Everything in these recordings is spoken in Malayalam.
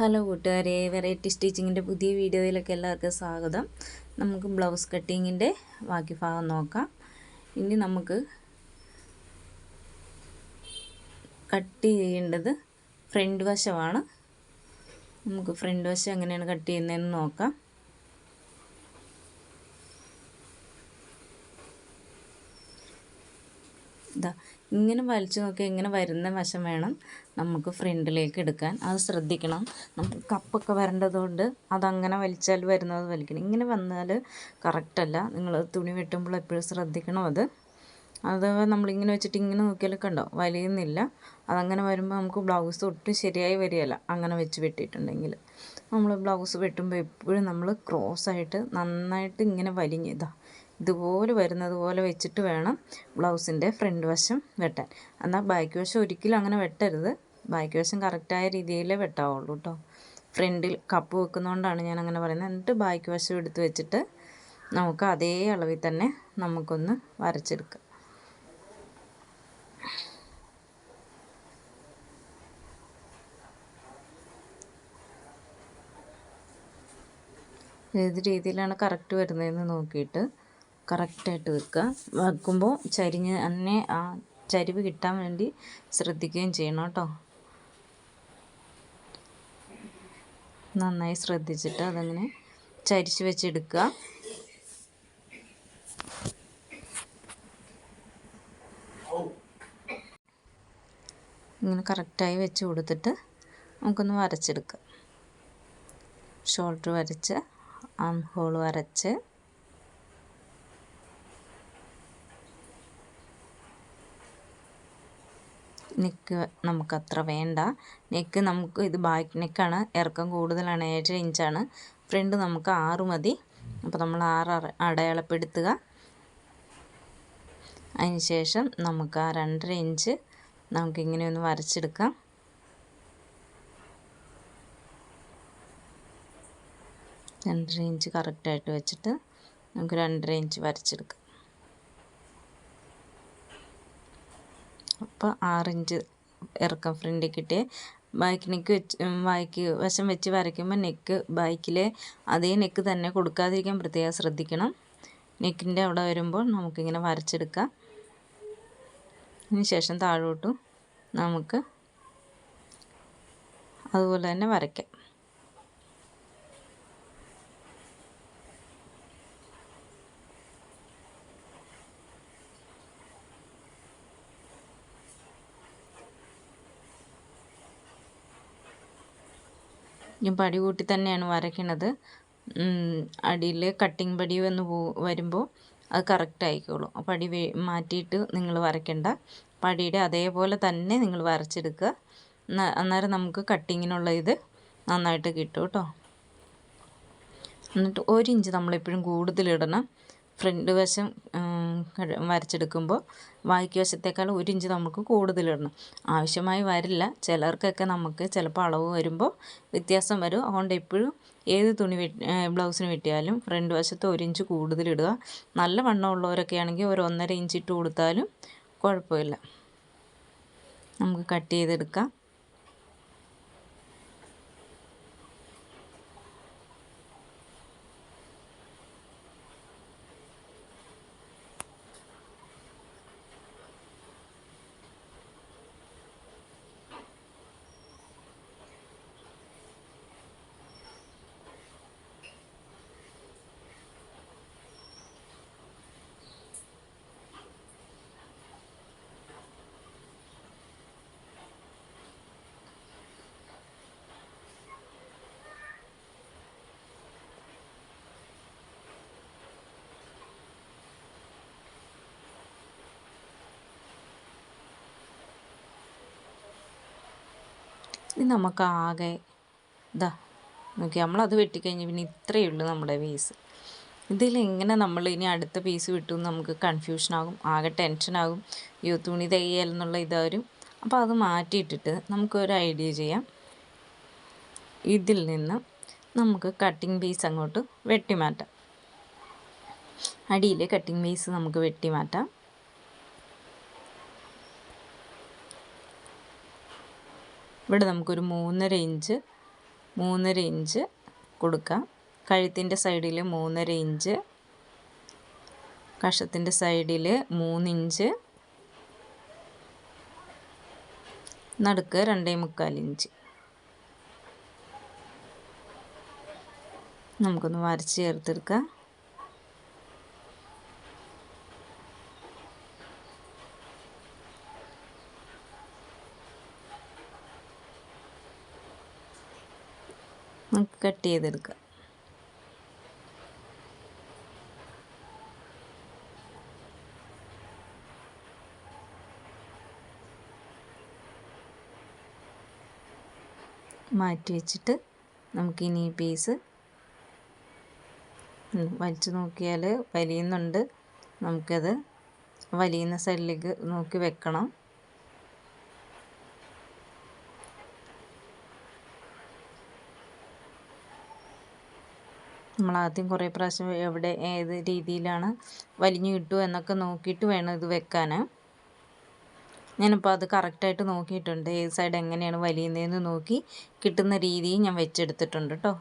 ഹലോ കൂട്ടുകാരെ വെറൈറ്റി സ്റ്റിച്ചിങ്ങിന്റെ പുതിയ വീഡിയോയിലൊക്കെ എല്ലാവർക്കും സ്വാഗതം. നമുക്ക് ബ്ലൗസ് കട്ടിങ്ങിന്റെ ബാക്കി ഭാഗം നോക്കാം. ഇനി നമുക്ക് കട്ട് ചെയ്യേണ്ടത് ഫ്രണ്ട് വശമാണ്. നമുക്ക് ഫ്രണ്ട് വശം എങ്ങനെയാണ് കട്ട് ചെയ്യുന്നതെന്ന് നോക്കാം. ഇതാ ഇങ്ങനെ വലിച്ചു നോക്കി ഇങ്ങനെ വരുന്ന വശം വേണം. നമുക്ക് ഫ്രണ്ടിലേക്ക് എടുക്കാൻ. അത് ശ്രദ്ധിക്കണം. നമുക്ക് കപ്പൊക്കെ വരേണ്ടതുകൊണ്ട് അതങ്ങനെ വലിച്ചാൽ വരുന്നത് വലിക്കണം. ഇങ്ങനെ വന്നാൽ കറക്റ്റല്ല നിങ്ങൾ തുണി വെട്ടുമ്പോൾ എപ്പോഴും ശ്രദ്ധിക്കണം അത്. അത് നമ്മളിങ്ങനെ വെച്ചിട്ട് ഇങ്ങനെ നോക്കിയാലൊക്കെ കണ്ടോ? വലിയുന്നില്ല. അതങ്ങനെ വരുമ്പോൾ നമുക്ക് ബ്ലൗസ് ഒട്ടും ശരിയായി വരികയില്ല. അങ്ങനെ വെച്ച് വെട്ടിയിട്ടുണ്ടെങ്കിൽ. നമ്മൾ ബ്ലൗസ് വെട്ടുമ്പോൾ എപ്പോഴും നമ്മൾ ക്രോസ് ആയിട്ട് നന്നായിട്ട് ഇങ്ങനെ വലിഞ്ഞ് ഇതാ ഇതുപോലെ വരുന്നത് പോലെ വെച്ചിട്ട് വേണം ബ്ലൗസിന്റെ ഫ്രണ്ട് വശം വെട്ടാൻ. എന്നാൽ ബാക്ക് വശം ഒരിക്കലും അങ്ങനെ വെട്ടരുത്. ബാക്ക് വശം കറക്റ്റായ രീതിയിലേ വെട്ടാവുള്ളൂ കേട്ടോ ഫ്രണ്ടിൽ കപ്പ് വെക്കുന്നതുകൊണ്ടാണ് ഞാൻ അങ്ങനെ പറയുന്നത് എന്നിട്ട് ബാക്കി വശം എടുത്ത് വെച്ചിട്ട് നമുക്ക് അതേ അളവിൽ തന്നെ നമുക്കൊന്ന് വരച്ചെടുക്കാം. ഏത് രീതിയിലാണ് കറക്റ്റ് വരുന്നതെന്ന് നോക്കിയിട്ട് കറക്റ്റായിട്ട് വെക്കുക. വെക്കുമ്പോൾ ചരിഞ്ഞ് തന്നെ ആ ചരിവ് കിട്ടാൻ വേണ്ടി ശ്രദ്ധിക്കുകയും ചെയ്യണം കേട്ടോ നന്നായി ശ്രദ്ധിച്ചിട്ട് അതങ്ങനെ ചരിച്ച് വെച്ചെടുക്കുക. ഇങ്ങനെ കറക്റ്റായി വെച്ച് കൊടുത്തിട്ട് നമുക്കൊന്ന് വരച്ചെടുക്കാം. ഷോൾഡർ വരച്ച് ആം ഹോൾ വരച്ച്. നെക്ക് നമുക്കത്ര വേണ്ട. നെക്ക് നമുക്ക് ഇത് ബാക്ക് നെക്കാണ്. ഇറക്കം കൂടുതലാണ് ഏഴര ഇഞ്ചാണ്. ഫ്രണ്ട് നമുക്ക് ആറ് മതി. അപ്പോൾ നമ്മൾ ആറ് അടയാളപ്പെടുത്തുക. അതിന് ശേഷം നമുക്ക് ആ രണ്ടര ഇഞ്ച് നമുക്കിങ്ങനെ ഒന്ന് വരച്ചെടുക്കാം. രണ്ടര ഇഞ്ച് കറക്റ്റായിട്ട് വെച്ചിട്ട് നമുക്ക് രണ്ടര ഇഞ്ച് വരച്ചെടുക്കാം. അപ്പോൾ ആറിഞ്ച് ഇറക്കം ഫ്രണ്ടിൽ കിട്ടിയ. ബാക്ക് നെക്ക് വെച്ച് ബാക്ക് വശം വെച്ച് വരയ്ക്കുമ്പോൾ നെക്ക് ബാക്കിലെ അതേ നെക്ക് തന്നെ കൊടുക്കാതിരിക്കാൻ പ്രത്യേകം ശ്രദ്ധിക്കണം. നെക്കിന്റെ അവിടെ വരുമ്പോൾ നമുക്കിങ്ങനെ വരച്ചെടുക്കാം. അതിന് ശേഷം താഴോട്ടും നമുക്ക് അതുപോലെ തന്നെ വരയ്ക്കാം. ഞാൻ പടി കൂട്ടി തന്നെയാണ് വരയ്ക്കണത്. അടിയിൽ കട്ടിങ് പടി വന്ന് പോ വരുമ്പോൾ അത് കറക്റ്റ് ആയിക്കോളും. ആ പടി മാറ്റിയിട്ട് നിങ്ങൾ വരയ്ക്കണ്ട. പടിയുടെ അതേപോലെ തന്നെ നിങ്ങൾ വരച്ചെടുക്കുക. അന്നേരം നമുക്ക് കട്ടിങ്ങിനുള്ള ഇത് നന്നായിട്ട് കിട്ടും കേട്ടോ. എന്നിട്ട് ഒരു ഇഞ്ച് നമ്മളെപ്പോഴും കൂടുതലിടണം ഫ്രണ്ട് വശം വരച്ചെടുക്കുമ്പോൾ ബാക്കി വശത്തേക്കാൾ ഒരു ഇഞ്ച് നമുക്ക് കൂടുതലിടണം. ആവശ്യമായി വരില്ല. ചിലർക്കൊക്കെ നമുക്ക് ചിലപ്പോൾ അളവ് വരുമ്പോൾ വ്യത്യാസം വരും. അതുകൊണ്ട് എപ്പോഴും ഏത് തുണി ബ്ലൗസിന് വെട്ടിയാലും ഫ്രണ്ട് വശത്ത് ഒരു ഇഞ്ച് കൂടുതലിടുക. നല്ല വണ്ണമുള്ളവരൊക്കെ ആണെങ്കിൽ ഒരു ഒന്നര ഇഞ്ച് ഇട്ട് കൊടുത്താലും കുഴപ്പമില്ല. നമുക്ക് കട്ട് ചെയ്തെടുക്കാം. ഇത് നമുക്ക് ആകെ ഇതാ നോക്കി നമ്മളത് വെട്ടിക്കഴിഞ്ഞ് പിന്നെ ഇത്രയേ ഉള്ളൂ നമ്മുടെ പീസ്. ഇതിലെങ്ങനെ നമ്മൾ ഇനി അടുത്ത പീസ് വിട്ടു നമുക്ക് കൺഫ്യൂഷനാകും ആകെ ടെൻഷനാകും യോ തുണി തയ്യൽ എന്നുള്ള അപ്പോൾ അത് മാറ്റിയിട്ടിട്ട് നമുക്കൊരു ഐഡിയ ചെയ്യാം. ഇതിൽ നിന്ന് നമുക്ക് കട്ടിങ് പീസ് അങ്ങോട്ട് വെട്ടിമാറ്റാം. അടിയിലെ കട്ടിങ് പീസ് നമുക്ക് വെട്ടി ഇവിടെ നമുക്കൊരു മൂന്നര ഇഞ്ച് മൂന്നര ഇഞ്ച് കൊടുക്കാം. കഴുത്തിന്റെ സൈഡിൽ മൂന്നര ഇഞ്ച് കഷത്തിന്റെ സൈഡിൽ മൂന്നിഞ്ച് നടുക്ക് രണ്ടേ മുക്കാൽ ഇഞ്ച്. നമുക്കൊന്ന് വരച്ച് ചേർത്തെടുക്കാം നമുക്ക് കട്ട് ചെയ്തെടുക്കാം. മാറ്റി വെച്ചിട്ട് നമുക്കിനി ഈ പീസ് വലിച്ചു നോക്കിയാൽ വലിയുന്നുണ്ട്. നമുക്കത് വലിയുന്ന സൈഡിലേക്ക് നോക്കി വെക്കണം. നമ്മൾ ആദ്യം കുറേ പ്രാവശ്യം എവിടെ ഏത് രീതിയിലാണ് വലിഞ്ഞു കിട്ടുമോ എന്നൊക്കെ നോക്കിയിട്ട് വേണം ഇത് വെക്കാൻ. ഞാനിപ്പോൾ അത് കറക്റ്റായിട്ട് നോക്കിയിട്ടുണ്ട്. ഏത് സൈഡ് എങ്ങനെയാണ് വലിയുന്നതെന്ന് നോക്കി കിട്ടുന്ന രീതിയിൽ ഞാൻ വെച്ചെടുത്തിട്ടുണ്ട് കേട്ടോ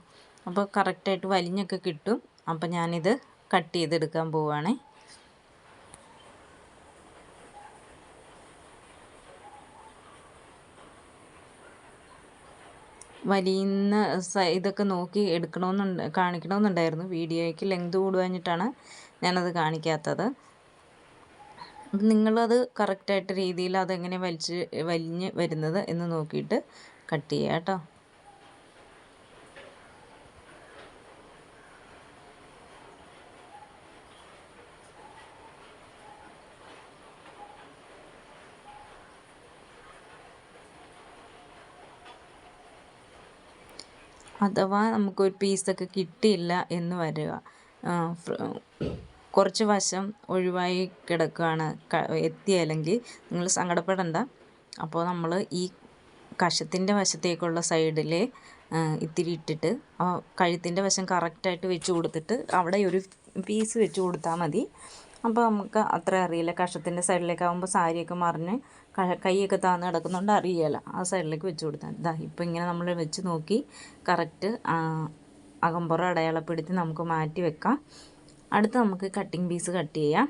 അപ്പോൾ കറക്റ്റായിട്ട് വലിഞ്ഞൊക്കെ കിട്ടും. അപ്പോൾ ഞാനിത് കട്ട് ചെയ്തെടുക്കാൻ പോവുകയാണേ വലിയുന്ന ഇതൊക്കെ നോക്കി എടുക്കണമെന്നുണ്ട് കാണിക്കണമെന്നുണ്ടായിരുന്നു വീഡിയോയ്ക്ക് ലെങ്ത് കൂടുവാഞ്ഞിട്ടാണ് ഞാനത് കാണിക്കാത്തത്. നിങ്ങളത് കറക്റ്റായിട്ട് രീതിയിൽ അതെങ്ങനെ വലിച്ച് വലിഞ്ഞ് വരുന്നത് എന്ന് നോക്കിയിട്ട് കട്ട് ചെയ്യുക കേട്ടോ. അഥവാ നമുക്കൊരു പീസൊക്കെ കിട്ടിയില്ല എന്ന് വരിക. കുറച്ച് വശം ഒഴിവായി കിടക്കുകയാണ് എത്തിയല്ലെങ്കിൽ നിങ്ങൾ സങ്കടപ്പെടണ്ട. അപ്പോൾ നമ്മൾ ഈ കഷത്തിന്റെ വശത്തേക്കുള്ള സൈഡിൽ ഇത്തിരി ഇട്ടിട്ട് ആ കഴുത്തിന്റെ വശം കറക്റ്റായിട്ട് വെച്ച് കൊടുത്തിട്ട് അവിടെ ഒരു പീസ് വെച്ച് കൊടുത്താൽ മതി. അപ്പോൾ നമുക്ക് അത്ര അറിയില്ല. കഷത്തിന്റെ സൈഡിലേക്ക് ആകുമ്പോൾ സാരിയൊക്കെ മറിഞ്ഞ് കൈയൊക്കെ താന്ന് കിടക്കുന്നുണ്ട് അറിയില്ല ആ സൈഡിലേക്ക് വെച്ച് കൊടുത്താൽ ഇതാ ഇപ്പം ഇങ്ങനെ നമ്മൾ വെച്ച് നോക്കി കറക്റ്റ് അകമ്പുറം അടയാളപ്പെടുത്തി നമുക്ക് മാറ്റി വെക്കാം. അടുത്ത് നമുക്ക് കട്ടിങ് പീസ് കട്ട് ചെയ്യാം.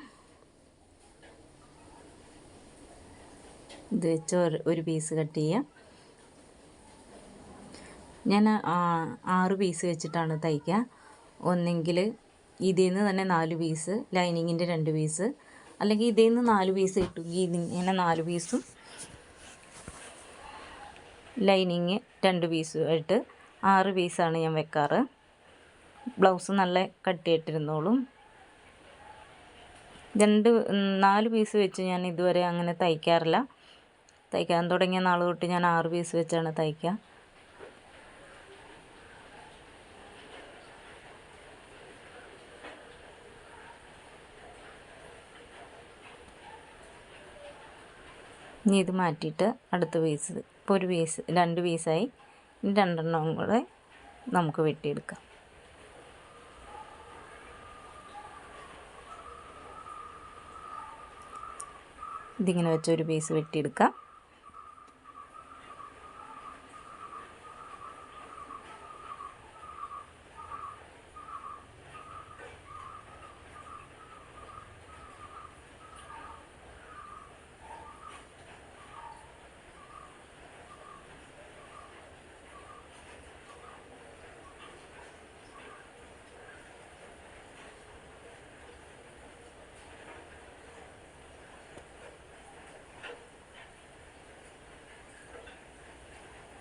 ഇത് വെച്ച് ഒരു പീസ് കട്ട് ചെയ്യാം. ഞാൻ ആറ് പീസ് വെച്ചിട്ടാണ് തയ്ക്കുക ഒന്നെങ്കിൽ ഇതിൽ നിന്ന് തന്നെ നാല് പീസ് ലൈനിങ്ങിന്റെ രണ്ട് പീസ് അല്ലെങ്കിൽ ഇതിൽ നിന്ന് നാല് പീസ് കിട്ടുമെങ്കിൽ ഇതിങ്ങനെ നാല് പീസും ലൈനിങ് രണ്ട് പീസും ആയിട്ട് ആറ് പീസാണ് ഞാൻ വെക്കാറ്. ബ്ലൗസ് നല്ല കട്ടിയിട്ടിരുന്നോളും രണ്ട് നാല് പീസ് വെച്ച് ഞാൻ ഇതുവരെ അങ്ങനെ തയ്ക്കാറില്ല. തയ്ക്കാൻ തുടങ്ങിയ നാൾ തൊട്ട് ഞാൻ ആറ് പീസ് വെച്ചാണ് തയ്ക്കുക. ഇനി ഇത് മാറ്റിയിട്ട് അടുത്ത പീസ് ഇപ്പോൾ ഒരു പീസ് രണ്ട് പീസായി ഇനി രണ്ടെണ്ണം കൂടെ നമുക്ക് വെട്ടിയെടുക്കാം. ഇതിങ്ങനെ വെച്ച് ഒരു പീസ് വെട്ടിയെടുക്കാം.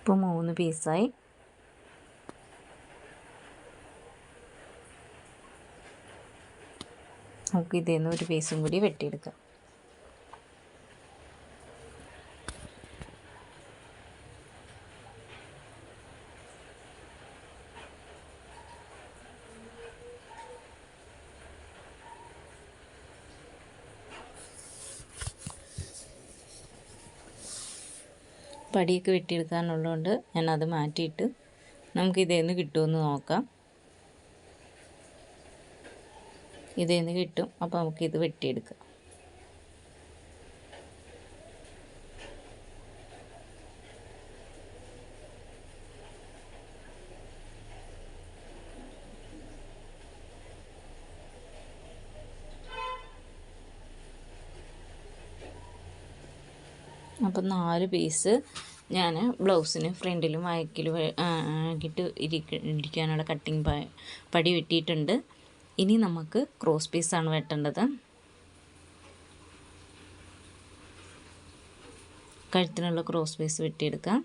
ഇപ്പോൾ മൂന്ന് പീസായി. നമുക്ക് ഇതിൽ നിന്ന് ഒരു പീസും കൂടി വെട്ടിയെടുക്കാം. പടിയൊക്കെ വെട്ടിയെടുക്കാനുള്ളതുകൊണ്ട് ഞാൻ അത് മാറ്റിയിട്ട് നമുക്ക് ഇതേന്ന് കിട്ടുമെന്ന് നോക്കാം. ഇതേന്ന് കിട്ടും. അപ്പോൾ നമുക്കിത് വെട്ടിയെടുക്കാം. അപ്പം നാല് പീസ് ഞാൻ ബ്ലൗസിന് ഫ്രണ്ടിലും വയക്കിലും ഇരിക്ക ഇരിക്കാനുള്ള കട്ടിങ് പടി വെട്ടിയിട്ടുണ്ട്. ഇനി നമുക്ക് ക്രോസ് പീസാണ് വെട്ടേണ്ടത്. കഴുത്തിനുള്ള ക്രോസ് പീസ് വെട്ടിയെടുക്കാം.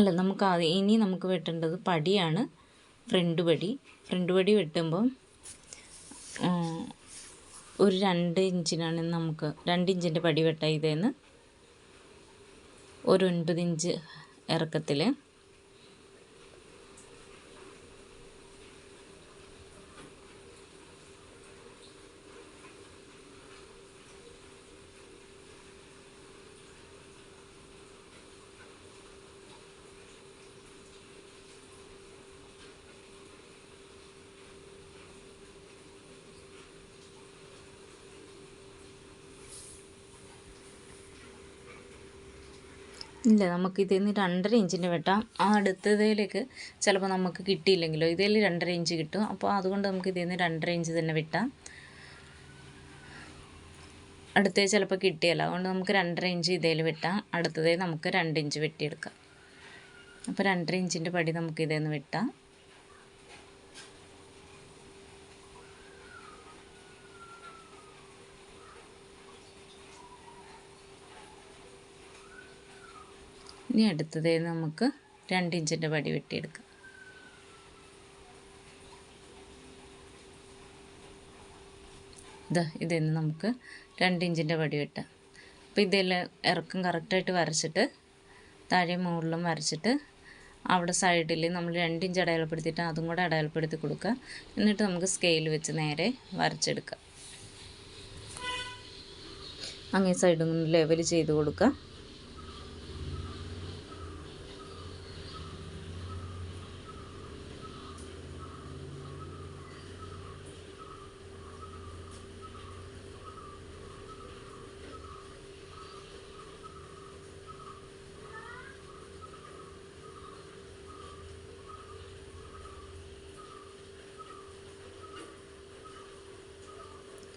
അല്ല നമുക്ക് ഇനി നമുക്ക് വെട്ടേണ്ടത് പടിയാണ്. ഫ്രണ്ട് പടി. ഫ്രണ്ട് പടി വെട്ടുമ്പം ഒരു രണ്ട് ഇഞ്ചിനാണ് നമുക്ക് രണ്ട് ഇഞ്ചിന്റെ പടി വെട്ടാം ഇതേന്ന്. ഒരു ഒൻപത് ഇഞ്ച് ഇറക്കത്തിൽ ഇല്ല നമുക്ക് ഇതിൽ നിന്ന് രണ്ടര ഇഞ്ചിന്റെ വെട്ടാം. ആ അടുത്തതിലേക്ക് ചിലപ്പോൾ നമുക്ക് കിട്ടിയില്ലെങ്കിലോ ഇതിൽ രണ്ടര ഇഞ്ച് കിട്ടും. അപ്പോൾ അതുകൊണ്ട് നമുക്ക് ഇതിൽ നിന്ന് രണ്ടര ഇഞ്ച് തന്നെ വെട്ടാം. അടുത്തേ ചിലപ്പോൾ കിട്ടിയല്ല അതുകൊണ്ട് നമുക്ക് രണ്ടര ഇഞ്ച് ഇതേൽ വെട്ടാം. അടുത്തതേ നമുക്ക് രണ്ട് ഇഞ്ച് വെട്ടിയെടുക്കാം. അപ്പോൾ രണ്ടര ഇഞ്ചിന്റെ പടി നമുക്ക് ഇതേന്ന് വെട്ടാം. ഇനി അടുത്തതേ നമുക്ക് രണ്ട് ഇഞ്ചിന്റെ പടി വെട്ടിയെടുക്കാം. ഇതാ ഇതിന്ന് നമുക്ക് രണ്ട് ഇഞ്ചിന്റെ പടി വെട്ടാം. അപ്പോൾ ഇതെല്ലാം ഇറക്കം കറക്റ്റായിട്ട് വരച്ചിട്ട് താഴെ മുകളിലും വരച്ചിട്ട് അവിടെ സൈഡിൽ നമ്മൾ രണ്ട് ഇഞ്ച് അടയാളപ്പെടുത്തിയിട്ട് അതും കൂടെ അടയാളപ്പെടുത്തി കൊടുക്കുക. എന്നിട്ട് നമുക്ക് സ്കെയിൽ വെച്ച് നേരെ വരച്ചെടുക്കാം. അങ്ങേ സൈഡും ലെവൽ ചെയ്ത് കൊടുക്കുക.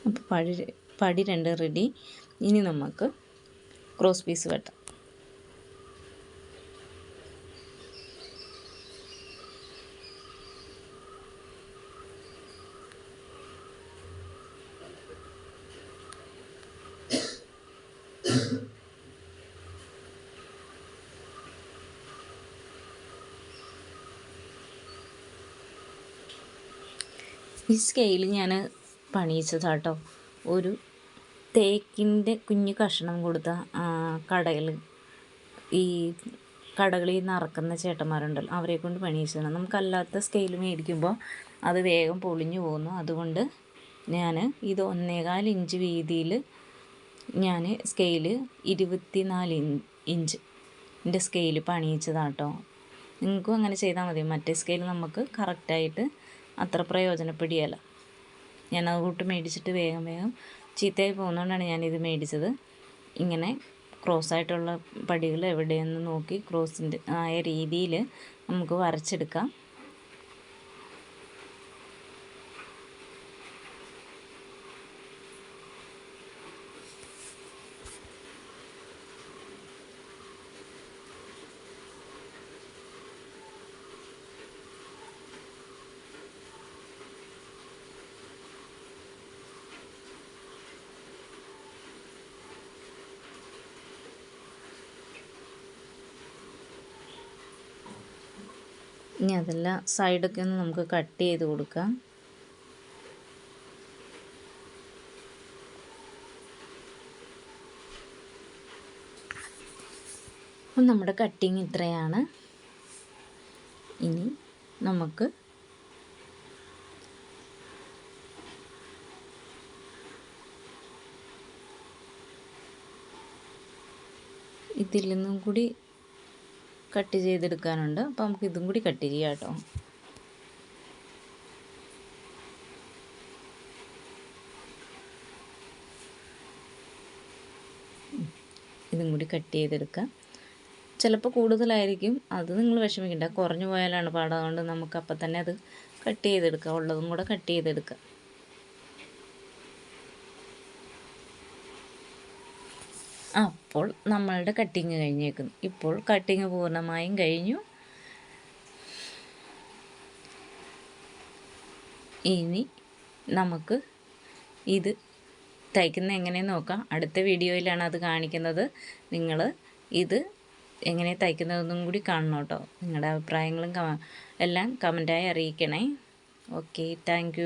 അപ്പോൾ പടി പടി രണ്ട് റെഡി ഇനി നമുക്ക് ക്രോസ് പീസ് വെട്ടാം. ഈ സ്കെയിൽ ഞാൻ പണിയിച്ചതാട്ടോ. ഒരു തേക്കിന്റെ കുഞ്ഞു കഷ്ണം കൊടുത്ത കടയിൽ ഈ കടകളിൽ നിന്ന് അറക്കുന്ന ചേട്ടന്മാരുണ്ടല്ലോ അവരെ കൊണ്ട് പണിയിച്ചതാണ്. നമുക്കല്ലാത്ത സ്കെയിൽ മേടിക്കുമ്പോൾ അത് വേഗം പൊളിഞ്ഞു പോകുന്നു. അതുകൊണ്ട് ഞാൻ ഇത് ഒന്നേകാൽ ഇഞ്ച് വീതിയിൽ ഞാൻ സ്കെയിൽ ഇരുപത്തിനാല് ഇഞ്ച് എന്റെ സ്കെയിൽ പണിയിച്ചതാട്ടോ. നിങ്ങൾക്കും അങ്ങനെ ചെയ്താൽ മതി. മറ്റേ സ്കെയിൽ നമുക്ക് കറക്റ്റായിട്ട് അത്ര പ്രയോജനപ്പെടുകയല്ല ഞാൻ അത് കൂട്ട് മേടിച്ചിട്ട് വേഗം വേഗം ചീത്തയായി പോകുന്നതുകൊണ്ടാണ് ഞാനിത് മേടിച്ചത്. ഇങ്ങനെ ക്രോസ് ആയിട്ടുള്ള പടികൾ എവിടെയെന്ന് നോക്കി ക്രോസിന്റെ ആയ രീതിയിൽ നമുക്ക് വരച്ചെടുക്കാം. ഇനി അതെല്ലാം സൈഡൊക്കെ ഒന്ന് നമുക്ക് കട്ട് ചെയ്ത് കൊടുക്കാം. അപ്പം നമ്മുടെ കട്ടിങ് ഇത്രയാണ്. ഇനി നമുക്ക് ഇതിൽ നിന്നും കൂടി കട്ട് ചെയ്തെടുക്കാനുണ്ട്. അപ്പോൾ നമുക്ക് ഇതും കൂടി കട്ട് ചെയ്യാം കേട്ടോ. ഇതും കൂടി കട്ട് ചെയ്തെടുക്കാം. ചിലപ്പോൾ കൂടുതലായിരിക്കും. അത് നിങ്ങൾ വിഷമിക്കണ്ട. കുറഞ്ഞു പോയാലാണ് പാട്. അതുകൊണ്ട് നമുക്ക് അപ്പം തന്നെ അത് കട്ട് ചെയ്തെടുക്കാം. ഉള്ളതും കൂടെ കട്ട് ചെയ്തെടുക്കാം. അപ്പോൾ നമ്മളുടെ കട്ടിങ് കഴിഞ്ഞേക്കുന്നു. ഇപ്പോൾ കട്ടിങ് പൂർണമായും കഴിഞ്ഞു. ഇനി നമുക്ക് ഇത് തയ്ക്കുന്ന എങ്ങനെയെന്ന് നോക്കാം. അടുത്ത വീഡിയോയിലാണ് അത് കാണിക്കുന്നത്. നിങ്ങൾ ഇത് എങ്ങനെ തയ്ക്കുന്നതെന്നും കൂടി കാണണം കേട്ടോ. നിങ്ങളുടെ അഭിപ്രായങ്ങളും എല്ലാം കമന്റായി അറിയിക്കണേ. Okay thank